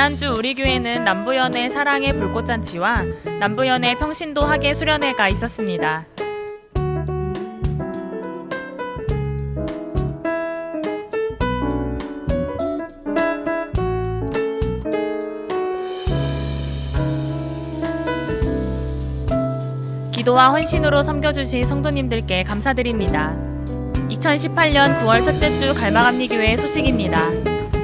지난주 우리 교회는 남부연의 사랑의 불꽃잔치와 남부연의 평신도 학예 수련회가 있었습니다. 기도와 헌신으로 섬겨주신 성도님들께 감사드립니다. 2018년 9월 첫째 주 갈마감리교회 소식입니다.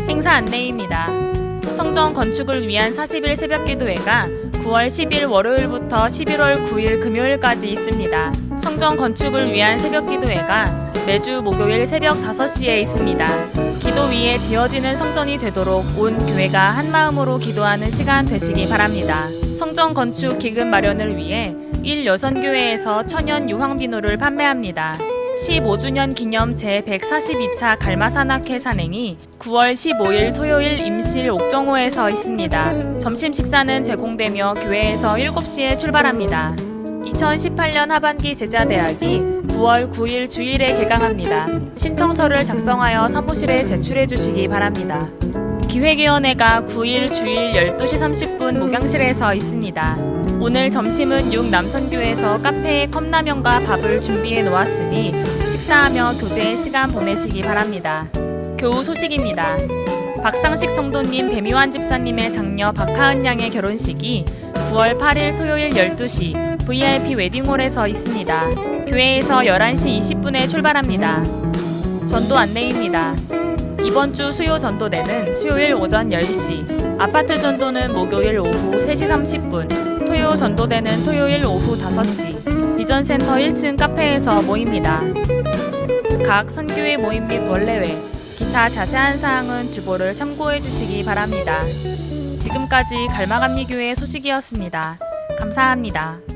행사 안내입니다. 성전 건축을 위한 40일 새벽 기도회가 9월 10일 월요일부터 11월 9일 금요일까지 있습니다. 성전 건축을 위한 새벽 기도회가 매주 목요일 새벽 5시에 있습니다. 기도 위에 지어지는 성전이 되도록 온 교회가 한 마음으로 기도하는 시간 되시기 바랍니다. 성전 건축 기금 마련을 위해 1여선교회에서 천연 유황비누를 판매합니다. 15주년 기념 제142차 갈마산악회 산행이 9월 15일 토요일 임실 옥정호에서 있습니다. 점심 식사는 제공되며 교회에서 7시에 출발합니다. 2018년 하반기 제자대학이 9월 9일 주일에 개강합니다. 신청서를 작성하여 사무실에 제출해 주시기 바랍니다. 기획위원회가 9일 주일 12시 30분 목양실에서 있습니다. 오늘 점심은 6남선교에서 카페에 컵라면과 밥을 준비해 놓았으니 식사하며 교제의 시간 보내시기 바랍니다. 교우 소식입니다. 박상식 성도님 배미환 집사님의 장녀 박하은 양의 결혼식이 9월 8일 토요일 12시 VIP 웨딩홀에서 있습니다. 교회에서 11시 20분에 출발합니다. 전도 안내입니다. 이번 주 수요 전도대는 수요일 오전 10시, 아파트 전도는 목요일 오후 3시 30분, 토요 전도대는 토요일 오후 5시, 비전센터 1층 카페에서 모입니다. 각 선교회 모임 및 원래회, 기타 자세한 사항은 주보를 참고해 주시기 바랍니다. 지금까지 갈마감리교회 소식이었습니다. 감사합니다.